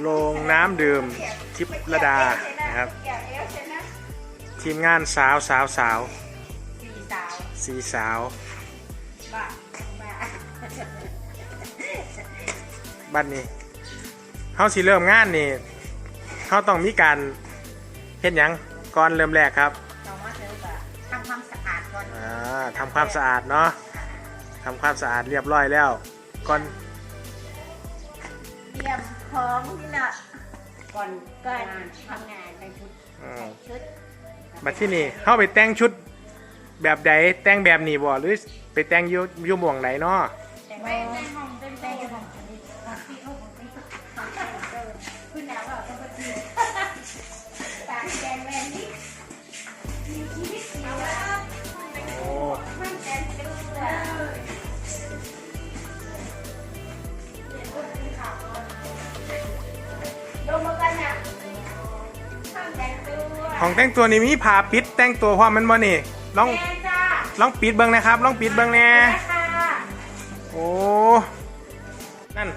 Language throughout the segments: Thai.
โรงน้ำดื่มทิพระดานะครับ ทีมงานสาวสาวสาวสี่สาวสีสาวบ้าบ้าบัดนี้เขาสิเริ่มงานนี่เขาต้องมีการเฮ็ดหยังก่อนเริ่มแรกครับเราว่าเธอแบบทำความสะอาดก่อนอ่าทำความสะอาดเนาะทำความสะอาดเรียบร้อยแล้วก่อนเตรียมข องนี่แหละก่อนก่อนทำงานไปชุดอืมชุดบัดที่นี่เขาไปแต่งชุดแบบใดแต่งแบบนี้บ่หรือไปแต่งอยูอยูหม่องไหนเนาะแต่ไม่ในห้อง ของแต่งตัวนี่มีผ้าปิดแต่งตัวพร้อมแมันบ่นี่ลองแม่จ้าลองปิดเบิ่งนะครับลองปิดเบิ่งแหน่แม่ค่ะโอ้นั่น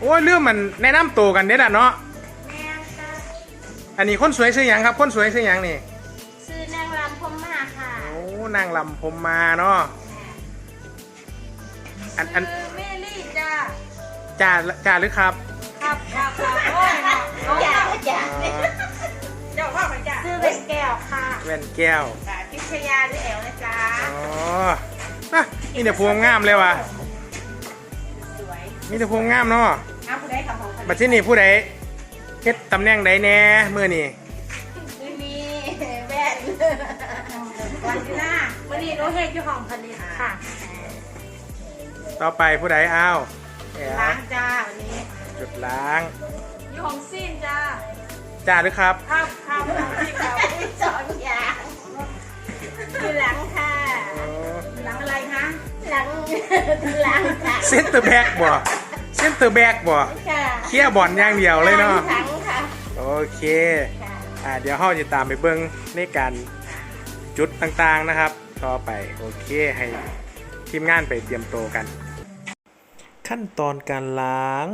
โอ้ยเรื่องมันแนะนำตัวกันเด้อล่ะเนาะแม่จ้าอันนี้คนสวยซื้อหยังครับ คนสวยซื้อหยังนี่ชื่อนางรำพรหมมาค่ะโอ้นางลำพรมมาเนาะอันอันชื่อเมลี่จ้าจ่าจ่าหรือครับ ครับครับครับโอ้ยจ้าจ้า แว่นแก้วจ้าพิชยาหรือแอลนะจ๊ะอ๋อนะนี่แต่พวงงามเลยว่ะสวยมีแต่พวงงามเนาะเอาผู้ใดกับของบัดที่นี่ผู้ใดเฮ็ดตำแหน่งใดแน่มื้อนี่ไม่มีแว่นวันที่หน้าวันนี้เราเฮ็ดอยู่ห้องผลิตค่ะต่อไปผู้ใดอ้าวแหมล้างจ้าวันนี้จุดล้างอยู่ห้องซีนจ้า จ่าหรือครับครับครับที่เขาสอนอย่างอยู่หลังค่ะ หลังอะไรคะ หลังหลังค่ะเซนเตอร์แบ็กบ่เซนเตอร์แบ็กบ่ค่ะเคลียร์บอลอย่างเดียวเลยเนาะหลังค่ะ โอเค อ่าเดี๋ยวเราจะตามไปเบิ้งในการจุดต่างๆนะครับต่อไปโอเคให้ทีมงานไปเตรียมตัวกัน ขั้นตอนการล้าง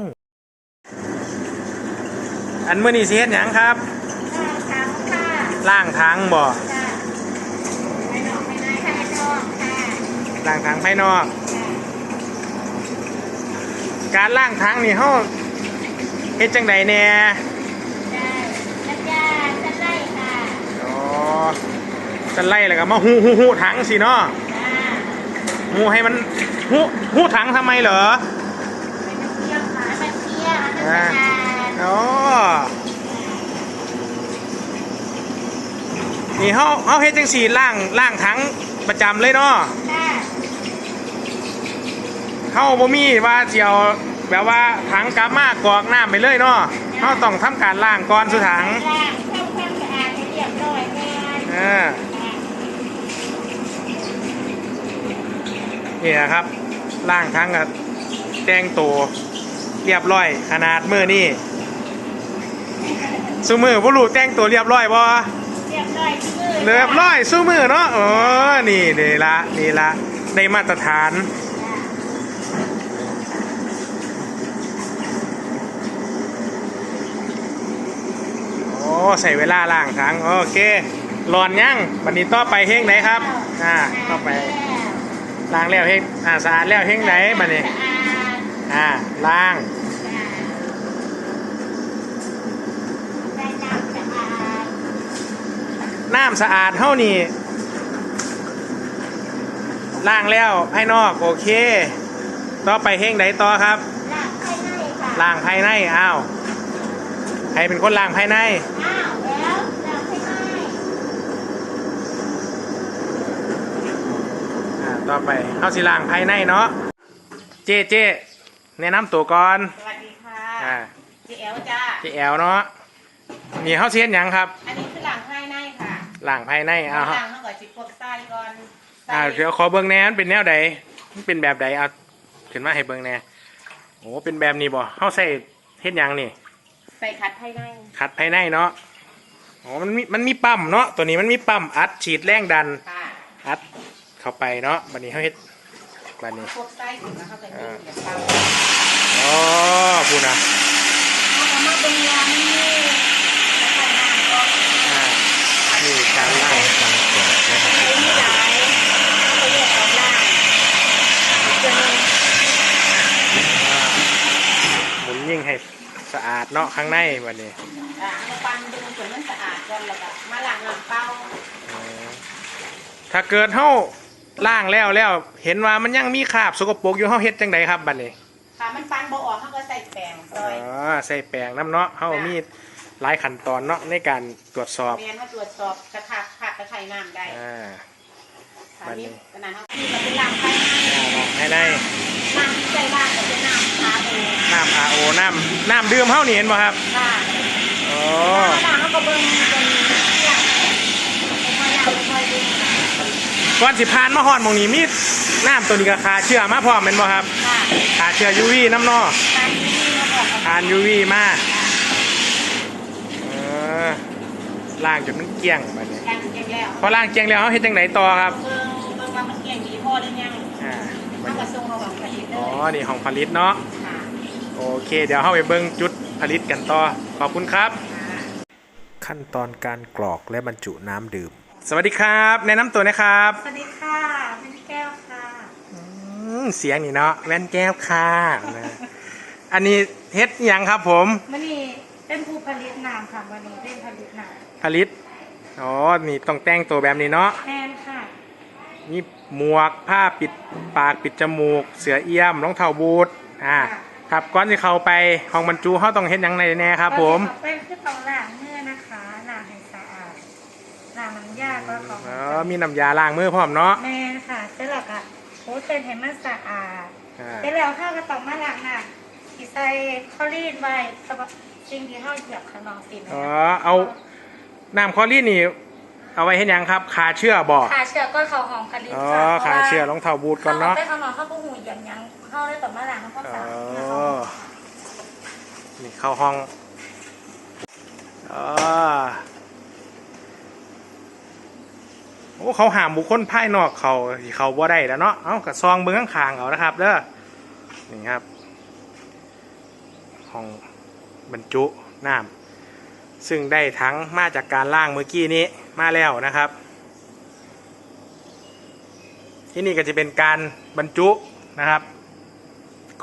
อันมื่อนี้สิเฮ็ดหยังครับหลังค่ะล้างทั้งบ่ค่ะไปนอกไปในค่ะไปนอกค่ะล้างทั้งภายนอก การล้างทั้งนี่เฮาเฮ็ดจังใดแน่ได้จัดจ้าจัดไล่ค่ะอ๋อจะไล่แล้วก็มาหูหูหูถังสิเนาะจ้าหูให้มันหูหูถังทำไมเหรอเป็นเที่ยวขาเป็นเที่ยวอันนั้นจ้า อ๋อนี่เฮาเฮาเฮ็ดจังสี่ล่างล่างถังประจำเลยเนาะค่ะเฮาบ่มีว่าสิเอาแบบว่าถังกลับมากรอกน้ำไปเลยเนาะเฮาต้องทำการล่างก่อนสุถังล้างทำความสะอาดให้เรียบร้อยแม่เออนี่นะครับล่างถังกับแต่งตัวเรียบร้อยขนาดมือนี่ ซุมือบ่รู้แต่งตัวเรียบร้อยบ่เรียบร้อยชื่อเรียบร้อยสู้มือเนาะเออนี่นี่ละนี่ละได้มาตรฐานโอ้ใส่เวลาล่างทั้งโอเคหลอนยังวันนี้ต่อไปเฮงไหนครับอ่าต่อไปล้างแล้วเฮงอ่าสะอาดแล้วเฮงไหนบัดนี้สะอาดอ่าล้าง ได้น้ำสะอาด น้ำสะอาดเท่านี้ล้างแล้วภายนอกโอเค ต่อไปเฮงไหนต่อครับล้างภายในค่ะล้างภายในอ้าวใครเป็นคนล้างภายในอ้าวแล้วล้างภายในอ่าต่อไปเอาสิล้างภายในเนาะเจ๊เจ๊แนะนำตัวก่อนสวัสดีค่ะอ่าเจเอลจ้าเจ๊แอลเนาะนี่เขาเสียนหยังครับอันนี้คือล้างภายในค่ะ ล้างภายในอ้าวล้างเท่ากับจิบพวกไส้ก่อนไส้อ่าเดี๋ยวขอเบิ้งแหน่มันเป็นแนวใดมันเป็นแบบใดเอาขึ้นมาให้เบิ้งแหน่โอ้เป็นแบบนี้บ่เขาใส่เฮ็ดหยังนี่ใส่ขัดภายในขัดภายในเนาะอ๋อมันมีมันมีปั๊มเนาะตัวนี้มันมีปั๊มอัดฉีดแรงดันค่ะอัดเข้าไปเนาะบัดนี้เขาเฮ็ดบัดนี้พวกไส้ถึงแล้วเข้าไปนึ่งเดี๋ยวเตาอ๋อพูดนะเอาไว้มาเบิ่งว่ามันมีแล้วก็น้ำก็ อ่านี่การล่าง การกรอกและบรร ใช้ จุ มีห น้ ลายเขาเรียกของล่างอีกตัวหนึง หมุนยิ่งให้ สะอาดเนาะข้างในวันนี้อ่าเอาปันดูส่วนมันสะอาดก่อนแล้วก็มาล้างน้ำเปล่าอ๋อถ้าเกิดเฮาล่างแล้วแล้วเห็นว่ามันยังมีคราบสกปรกอยู่เฮาเฮ็ดจังไดครับบัดนี้ถ้ามันปันบ่ออกเขาก็ใส่แป้งซอ๋อยอใส่แป้งน้ำเนาะเฮามีหลายขั้นตอนเนาะในการตรวจสอบเรียนมาตรวจสอบกระทะผักกระไข่น้ำได้อ่าถ้ามีขนาดเขาที่เราเป็นล้างไข่ให้ได้น้ำที่ใส่ล้างก็เป็นน้ำ ชาโอน้ำ RO น้ำน้ำดื่มเฮานี่เห็นบ่ครับค่ะอ๋อล้างเขาก็เบิ่งจนเที่ยงค่อยๆล้างค่อยๆดึงก่อนสิผ่านมาฮอดหมองนี้มีน้ำตัวนี้ก็ฆ่าเชื้อมาพร้อมแม่นบ่ครับค่ะฆ่าเชื้อ UV น้ำเนาะการที่นี่มาบอกกับทาน UV มาเออล้างจนมันเกลี้ยงบัดนี้การเก็บแล้วพอล้างเกลี้ยงแล้วเฮาเฮ็ดจังไดต่อครับเบิ่งเบิ่งว่ามันเกี่ยงดีพอหรือยังอ่าบัเอาดกนี้ระทรวงระหว่างประเทศเลอ๋อยนี่ของผลิตเนาะค่ะ โอเค เดี๋ยวเฮาไปเบิ่งจุดผลิตกันต่อ ขอบคุณครับค่ะขั้นตอนการกรอกและบรรจุน้ำดื่ม สวัสดีครับ แนะนำตัวนะครับ สวัสดีค่ะเป็นแก้วค่ะอืมเสียงนี่เนาะแว่นแก้วค่ะนะอันนี้เฮ็ดหยังครับผมมันนี่เป็นผู้ผลิตน้ำค่ะวันนี้เป็นผลิตน้ผลิตอ๋อ นี่ต้องแต่งตัวแบบนี้เนาะำแทนค่ะ นี่หมวกผ้าปิดปากปิดจมูก เสือเอี้ยมรองเท้าบูทอ่า ค่ะครับก่อนที่เข้าไปห้องบรรจุเขาต้องเฮ็ดหยังไงแน่ครับ ผมเป็นคือต้องล้างเนื้อนะคะล้างให้สะอาดล้างมันยากก็ของอ๋อมีน้ำยาล้างมือพร้อมเนาะแม่นค่ะเสร็จแล้วก็โอ้เป็นให้มันสะอาดอ่าเสร็จแล้วข้าวก็ต้องมาล้างน้ำที่ใส่คลอรีนไว้สำหรับสิ่งที่ข้าวเหยียบขนองสินอ๋อเอาน้ำคลอรีนนี่ เอาไว้เฮ็ดหยังครับคาเชื่อบ่ขาเชือกก็เขาหอมผลิตอ๋อค่ะคาเชื่อรองเท้าบูทก่อนเนาะไปข้างนอกเข้าก็หูอย่างยังเข้าได้ต่อมาล้างน้ำข้าวอ๋สารอนี่เข้าห้องอ๋อโอ้เขาหามบุคคลภายนอกเขาที่เขาบ่ได้แล้วเนาะเอ้ากระซองเบิ้งข้างๆเอานะครับเด้อนี่ครับห้องบรรจุน้ำซึ่งได้ทั้งมาจากการล่างเมื่อกี้นี้ มาแล้วนะครับ ที่นี่ก็จะเป็นการบรรจุนะครับ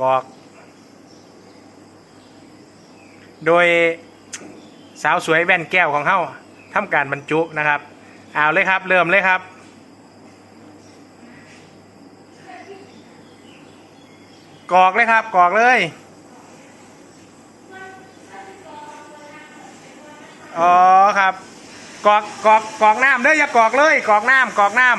กรอก โดยสาวสวยแว่นแก้วของเขาทำการบรรจุนะครับ เอาเลยครับ เริ่มเลยครับกรอกเลยครับกรอกเลยอ๋อครับ กอกกอกกอกน้ำเด้ออย่ากอกเลย กอกน้ำกอกน้ำ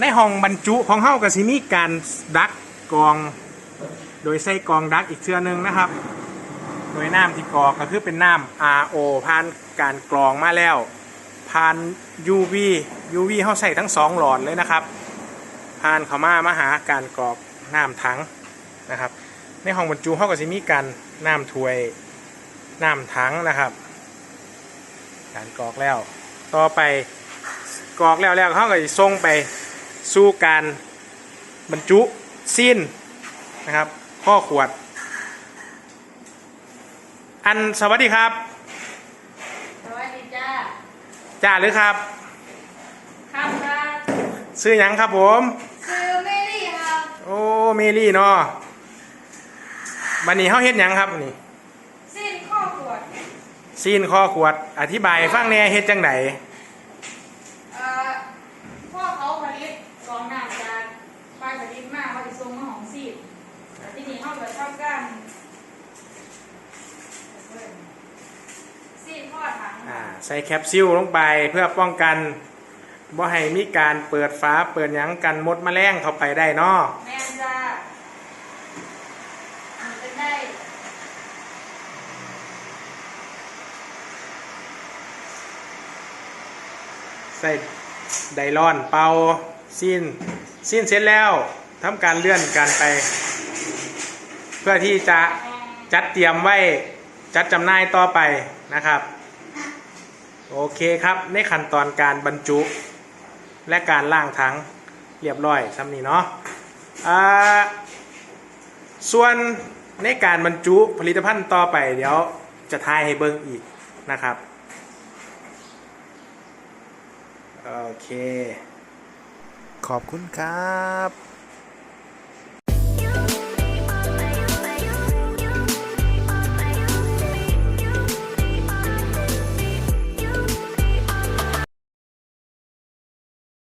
ในห้องบรรจุของเฮาก็สิมีการดักกรอง โดยใส่กรองดักอีกเชือหนึงนะครับ โดยน้ำที่กรอกก็คือเป็นน้ำ RO ผ่านการกรองมาแล้วผ่าน UV UV เฮาใส่ทั้งสองหลอดเลยนะครับผ่านเข้ามามาหาการกรอกน้ำถังนะครับ ในห้องบรรจุเฮาก็สิมีการน้ำถ้วยน้ำถังนะครับ การกรอกแล้ว ต่อไปกรอกแล้วแล้วเขาก็จะส่งไปสู่การบรรจุซีนนะครับข้อขวด อันสวัสดีครับ สวัสดีจ้าจ่าหรือครับครับครับ ซื้อหยังครับผมคือไม่รีครับโอ้เมลี่เนาะบันนี้เขาเฮ็ดหยังครับนี่สิ้นข้อขวดซีนข้อขวด อธิบายให้ฟังแหน่เฮ็ดจังไดเอ่อพ่อเขาผลิตกองน้ำจากไปผลิตมากเขาจะส่งมาของซีดแต่ที่นี่เขาแบบชอบกันซีดพ่อถังอ่าใส่แคปซิลลงไปเพื่อป้องกัน บ่ให้มีการเปิดฝาเปิดหยังกันมดแมลงเข้าไปได้เนาะแม่นจะมันเป็นได้ใส่ไดรอนเป่าซีนซีนเสร็จแล้วทำการเลื่อนกันไป เพื่อที่จะจัดเตรียมไว้จัดจำหน่ายต่อไปนะครับ โอเคครับในขั้นตอนการบรรจุ และการล่างถังเรียบร้อยซ้ำนี้เนาะส่วนในการบรรจุผลิตภัณฑ์ต่อไปเดี๋ยวจะทายให้เบิ้งอีกนะครับโอเค ขอบคุณครับ